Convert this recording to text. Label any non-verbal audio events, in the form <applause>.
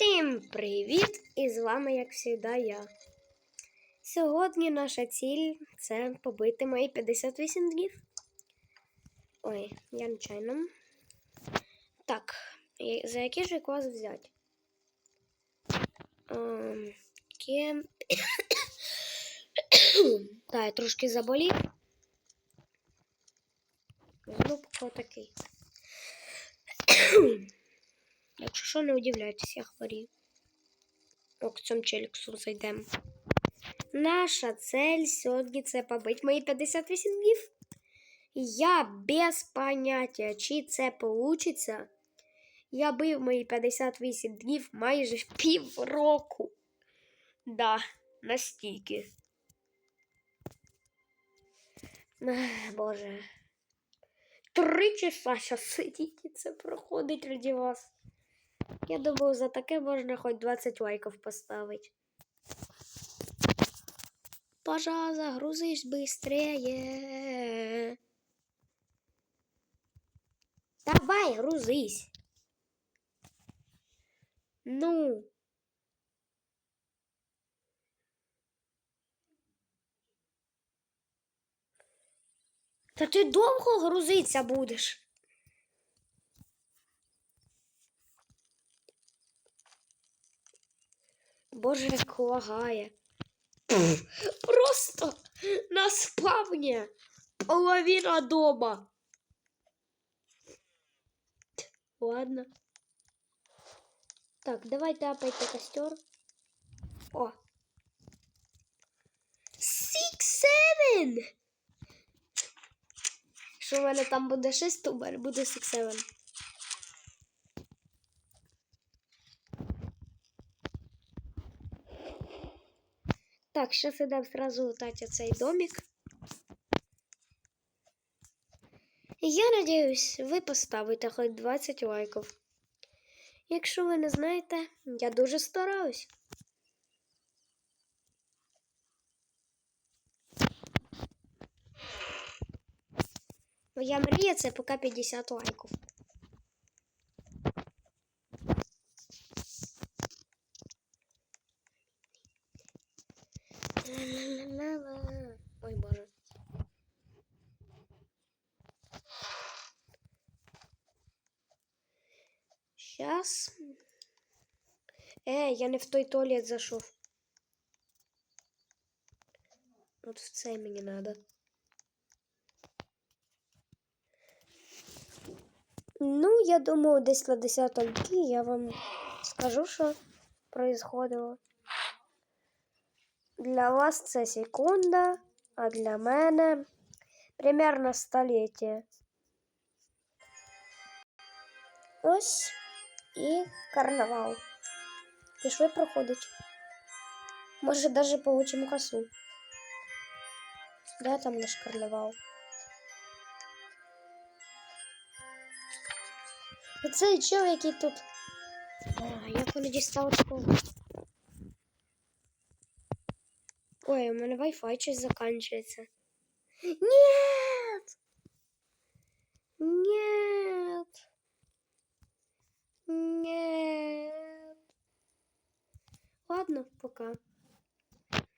Всім привіт! І з вами, як завжди, я. Сьогодні наша ціль це побити мої 58 днів. Ой, я нечайно. Так, за який же клас взяти? Ем, кем... <coughs> Так, я трошки заболів. Поки такий. Якщо що, не удивляйтесь, я хворію. О, к цьому челіксу зайдемо. Наша цель сьогодні це побити мої 58 днів. Я без поняття, чи це получиться. Я бив мої 58 днів майже півроку. Да, настільки. Ех, Боже. Три часа зараз сидіти, це проходить раді вас. Я думаю, за таке можна хоч 20 лайків поставити. Пожа, загрузись быстрее. Давай, грузись. Ну. Та ти довго грузиться будеш? Боже, як лагає. Просто на спавні половина дома. Ладно. Так, давайте опять костер. О. Six, seven! Що в мене там буде 6, то в буде 6, 7. Так, сейчас идем сразу лутать цей домик. Я надіюсь, ви поставите хоч 20 лайків. Якщо ви не знаєте, я дуже стараюсь. Моя мрія це поки 50 лайків. Сейчас. Э, я не в той туалет зашел. Вот в цей мені надо. Ну, я думаю, десь на 10 дні я вам скажу, що происходило. Для вас це секунда, а для мене примерно століття. Ось і карнавал. Пішли проходить. Може, даже получимо косу. Да, там наш карнавал. Оцей чел, який тут. А, як вони дістали такого? Ой, у мене Wi-Fi щось заканчивается. Нет! Нет! пока.